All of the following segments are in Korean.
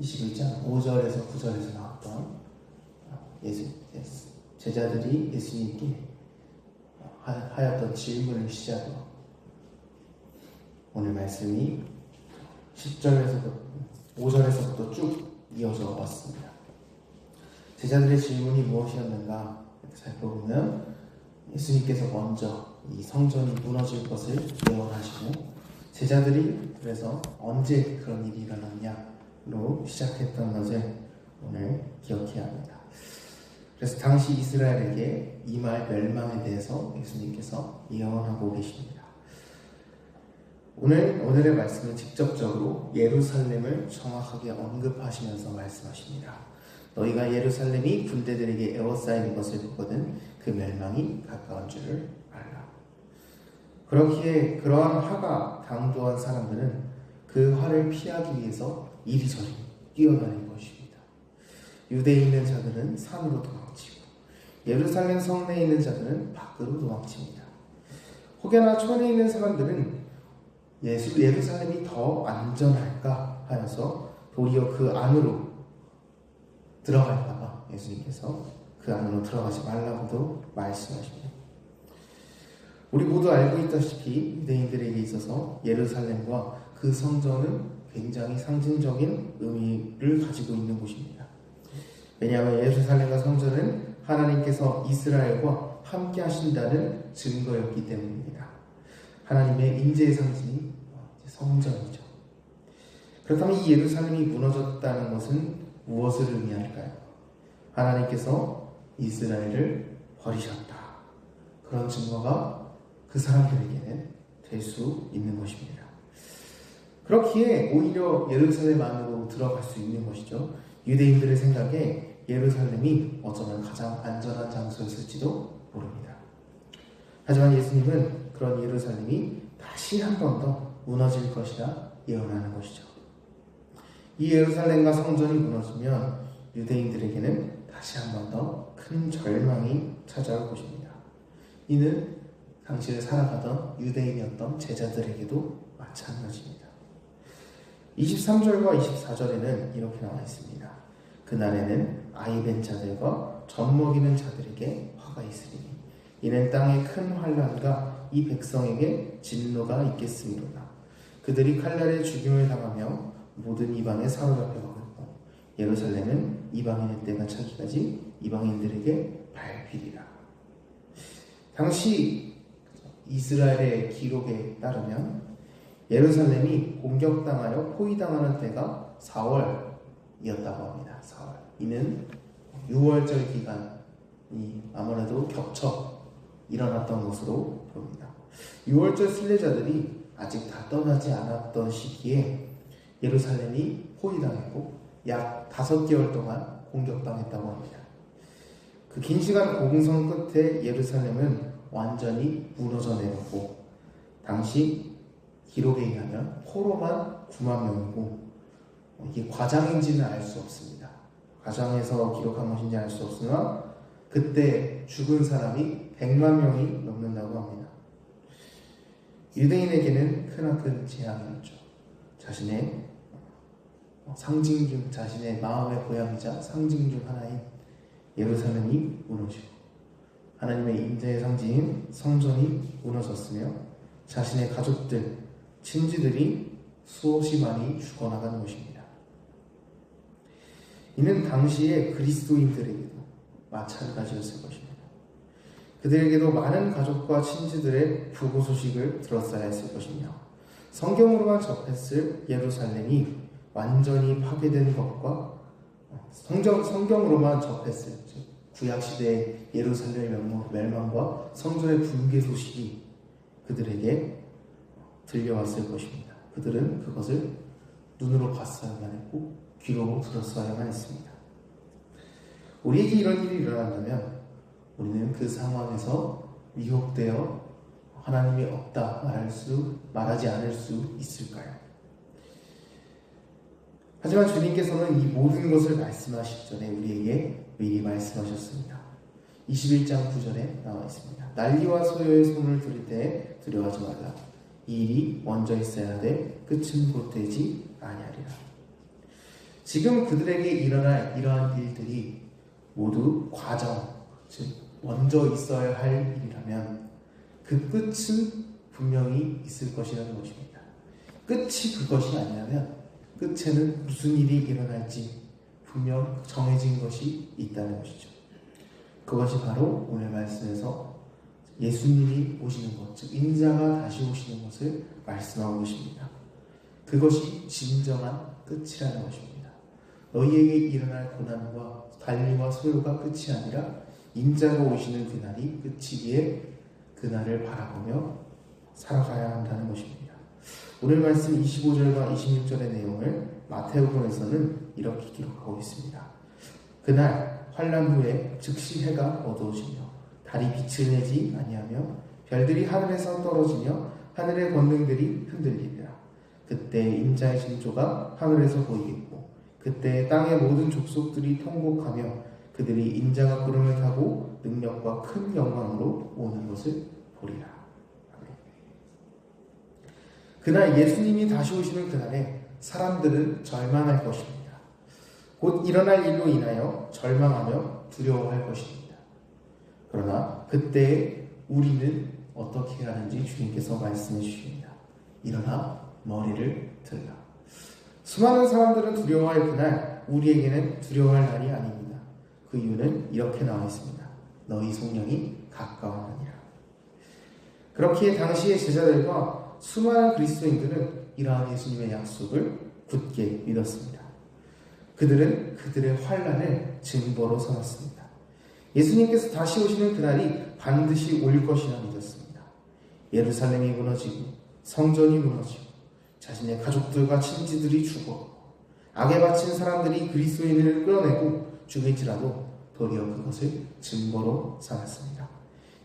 21장 5절에서 9절에서 나왔던 예수, 예수 제자들이 예수님께 하- 하였던 질문을 시작으로 오늘 말씀이 10절에서부터 5절에서부터 쭉 이어져 왔습니다. 제자들의 질문이 무엇이었는가 살펴보면 예수님께서 먼저 이 성전이 무너질 것을 예언하시고 제자들이 그래서 언제 그런 일이 일어났냐 로 시작했던 것을 오늘 기억해야 합니다. 그래서 당시 이스라엘에게 이말 멸망에 대해서 예수님께서 예언하고 계십니다. 오늘 오늘의 말씀은 직접적으로 예루살렘을 정확하게 언급하시면서 말씀하십니다. 너희가 예루살렘이 군대들에게 에워싸이는 것을 보거든 그 멸망이 가까운 줄을 알라. 그렇기에 그러한 화가 당도한 사람들은 그 화를 피하기 위해서 이리저리 뛰어다닌 것입니다. 유대에 있는 자들은 산으로 도망치고 예루살렘 성내에 있는 자들은 밖으로 도망칩니다. 혹여나 촌에 있는 사람들은 예수 예루살렘이 더 안전할까 하여서 도리어 그 안으로 들어갈까봐 예수님께서 그 안으로 들어가지 말라고도 말씀하십니다. 우리 모두 알고 있다시피 유대인들에게 있어서 예루살렘과 그 성전은 굉장히 상징적인 의미를 가지고 있는 곳입니다. 왜냐하면 예루살렘과 성전은 하나님께서 이스라엘과 함께 하신다는 증거였기 때문입니다. 하나님의 임재의 상징이 성전이죠. 그렇다면 이 예루살렘이 무너졌다는 것은 무엇을 의미할까요? 하나님께서 이스라엘을 버리셨다. 그런 증거가 그 사람들에게는 될 수 있는 것입니다. 그렇기에 오히려 예루살렘 안으로 들어갈 수 있는 것이죠. 유대인들의 생각에 예루살렘이 어쩌면 가장 안전한 장소였을지도 모릅니다. 하지만 예수님은 그런 예루살렘이 다시 한 번 더 무너질 것이라 예언하는 것이죠. 이 예루살렘과 성전이 무너지면 유대인들에게는 다시 한 번 더 큰 절망이 찾아올 것입니다. 이는 당시를 살아가던 유대인이었던 제자들에게도 마찬가지입니다. 23절과 24절에는 이렇게 나와 있습니다. 그날에는 아이벤 자들과 젖먹이는 자들에게 화가 있으리니 이는 땅에 큰 환란과 이 백성에게 진노가 있겠습니다. 그들이 칼날에 죽임을 당하며 모든 이방에 사로잡혀가고 예루살렘은 이방인의 때가 차기까지 이방인들에게 밟히리라. 당시 이스라엘의 기록에 따르면 예루살렘이 공격당하여 포위당하는 때가 4월이었다고 합니다. 4월. 이는 6월절 기간이 아무래도 겹쳐 일어났던 것으로 보입니다. 6월절 순례자들이 아직 다 떠나지 않았던 시기에 예루살렘이 포위당했고 약 5개월 동안 공격당했다고 합니다. 그 긴 시간 공성 끝에 예루살렘은 완전히 무너져 내렸고 당시 기록에 의하면 포로만 9만 명이고 이게 과장인지는 알 수 없습니다. 과장에서 기록한 것인지 알 수 없으나 그때 죽은 사람이 100만 명이 넘는다고 합니다. 유대인에게는 크나큰 재앙이었죠. 자신의 상징 중 자신의 마음의 고향이자 상징 중 하나인 예루살렘이 무너지고 하나님의 임재의 상징인 성전이 무너졌으며 자신의 가족들, 친지들이 수없이 많이 죽어나가는 것입니다. 이는 당시의 그리스도인들에게도 마찬가지였을 것입니다. 그들에게도 많은 가족과 친지들의 부고 소식을 들었어야 했을 것이며 성경으로만 접했을 예루살렘이 완전히 파괴된 것과 성경, 성경으로만 접했을 구약 시대의 예루살렘 멸망과 성전의 붕괴 소식이 그들에게 들려왔을 것입니다. 그들은 그것을 눈으로 봤어야만 했고 귀로 들었어야만 했습니다. 우리에게 이런 일이 일어난다면 우리는 그 상황에서 미혹되어 하나님이 없다 말할 수 말하지 않을 수 있을까요? 하지만 주님께서는 이 모든 것을 말씀하시기 전에 우리에게 미리 말씀하셨습니다. 21장 9절에 나와 있습니다. 난리와 소요의 손을 들을 때 두려워하지 말라. 이 일이 먼저 있어야 돼 끝은 곧 되지 아니하리라. 지금 그들에게 일어날 이러한 일들이 모두 과정, 즉 먼저 있어야 할 일이라면 그 끝은 분명히 있을 것이라는 것입니다. 끝이 그것이 아니라면 끝에는 무슨 일이 일어날지 분명 정해진 것이 있다는 것이죠. 그것이 바로 오늘 말씀에서 예수님이 오시는 것, 즉 인자가 다시 오시는 것을 말씀하고 계십니다. 그것이 진정한 끝이라는 것입니다. 너희에게 일어날 고난과 관리와 소요가 끝이 아니라 인자가 오시는 그날이 끝이기에 그날을 바라보며 살아가야 한다는 것입니다. 오늘 말씀 25절과 26절의 내용을 마태복음에서는 이렇게 기록하고 있습니다. 그날 환란 후에 즉시 해가 어두워지며 달이 빛을 내지 아니하며 별들이 하늘에서 떨어지며 하늘의 권능들이 흔들리리라. 그때 인자의 징조가 하늘에서 보이겠고 그때 땅의 모든 족속들이 통곡하며 그들이 인자가 구름을 타고 능력과 큰 영광으로 오는 것을 보리라. 그날 예수님이 다시 오시는 그날에 사람들은 절망할 것입니다. 곧 일어날 일로 인하여 절망하며 두려워할 것입니다. 그러나 그때 우리는 어떻게 하는지 주님께서 말씀해 주십니다. 일어나 머리를 들라. 수많은 사람들은 두려워할 그날 우리에게는 두려워할 날이 아닙니다. 그 이유는 이렇게 나와 있습니다. 너희 성령이 가까워하느니라. 그렇기에 당시의 제자들과 수많은 그리스도인들은 이러한 예수님의 약속을 굳게 믿었습니다. 그들은 그들의 환란을 증거로 삼았습니다. 예수님께서 다시 오시는 그날이 반드시 올 것이라 믿었습니다. 예루살렘이 무너지고 성전이 무너지고 자신의 가족들과 친지들이 죽어 악에 바친 사람들이 그리스도인을 끌어내고 죽일지라도 도리어 그것을 증거로 삼았습니다.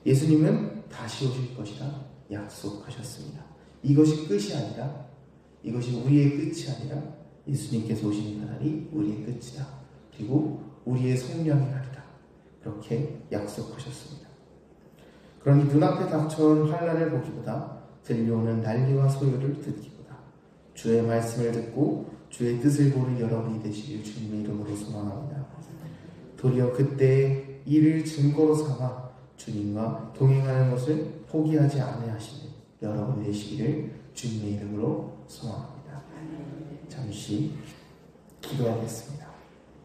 예수님은 다시 오실 것이라 약속하셨습니다. 이것이 끝이 아니라 이것이 우리의 끝이 아니라 예수님께서 오시는 그날이 우리의 끝이다. 그리고 우리의 성령의 날이다. 그렇게 약속하셨습니다. 그러니 눈앞에 닥쳐온 환란을 보기보다 들려오는 난리와 소요를 듣기보다 주의 말씀을 듣고 주의 뜻을 보는 여러분이 되시길 주님의 이름으로 소망합니다. 도리어 그때 이를 증거로 삼아 주님과 동행하는 것을 포기하지 아니하시는 여러분이 되시기를 주님의 이름으로 소망합니다. 잠시 기도하겠습니다.